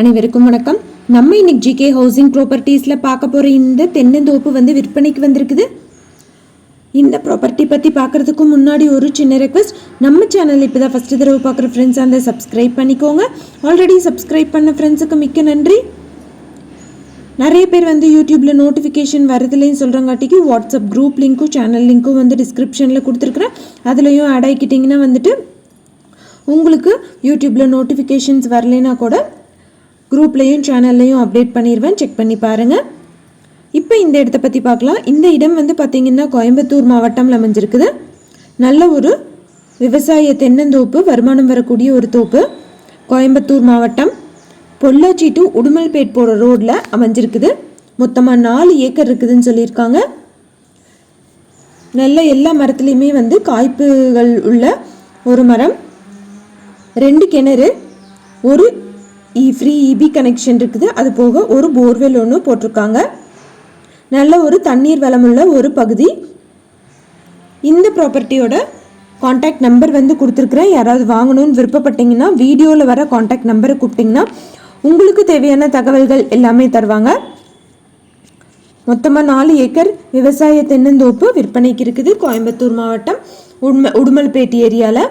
அனைவருக்கும் வணக்கம். நம்ம இன்னைக்கு ஜிகே ஹவுசிங் ப்ராப்பர்ட்டிஸில் பார்க்க போகிற இந்த தென்னந்தோப்பு வந்து விற்பனைக்கு வந்திருக்குது. இந்த ப்ராப்பர்ட்டி பற்றி பார்க்குறதுக்கு முன்னாடி ஒரு சின்ன ரெக்வஸ்ட் நம்ம சேனல் இப்போ தான் ஃபஸ்ட்டு தடவை பார்க்குற ஃப்ரெண்ட்ஸ் அந்த சப்ஸ்கிரைப் பண்ணிக்கோங்க. ஆல்ரெடி சப்ஸ்கிரைப் பண்ண ஃப்ரெண்ட்ஸுக்கு மிக்க நன்றி. நிறைய பேர் வந்து யூடியூப்பில் நோட்டிஃபிகேஷன் வரதுலேயும் சொல்கிறங்காட்டிக்கு வாட்ஸ்அப் குரூப் லிங்க்கும் சேனல் லிங்க்கும் வந்து டிஸ்கிரிப்ஷனில் கொடுத்துருக்குறேன். அதுலேயும் ஆட் ஆகிக்கிட்டிங்கன்னா வந்துட்டு உங்களுக்கு யூடியூப்பில் நோட்டிஃபிகேஷன்ஸ் வரலைன்னா கூட குரூப்லேயும் சேனல்லையும் அப்டேட் பண்ணிடுவேன் செக் பண்ணி பாருங்கள் இப்போ இந்த இடத்த பற்றி பார்க்கலாம். இந்த இடம் வந்து பார்த்திங்கன்னா கோயம்புத்தூர் மாவட்டம்ல அமைஞ்சிருக்குது. நல்ல ஒரு விவசாய தென்னந்தோப்பு வருமானம் வரக்கூடிய ஒரு தோப்பு. கோயம்புத்தூர் மாவட்டம். பொள்ளாச்சி டு உடுமல்பேட் போகிற ரோட்டில் அமைஞ்சிருக்குது. மொத்தமாக நாலு ஏக்கர் இருக்குதுன்னு சொல்லியிருக்காங்க. நல்ல எல்லா மரத்துலேயுமே வந்து காய்ப்புகள் உள்ள ஒரு மரம். ரெண்டு கிணறு. ஒரு இ ஃப்ரீ இபி கனெக்ஷன் இருக்குது. அது போக ஒரு போர்வெல் ஒன்று போட்டிருக்காங்க. நல்ல ஒரு தண்ணீர் வளமுள்ள ஒரு பகுதி. இந்த ப்ராப்பர்ட்டியோட காண்டாக்ட் நம்பர் வந்து கொடுத்துருக்குறேன். யாராவது வாங்கணும்னு விருப்பப்பட்டீங்கன்னா வீடியோவில் வர காண்டாக்ட் நம்பரை கூப்பிட்டிங்கன்னா உங்களுக்கு தேவையான தகவல்கள் எல்லாமே தருவாங்க. மொத்தமாக நாலு ஏக்கர் விவசாய தென்னந்தோப்பு விற்பனைக்கு இருக்குது. கோயம்புத்தூர் மாவட்டம் உடும உடுமல்பேட் ஏரியாவில்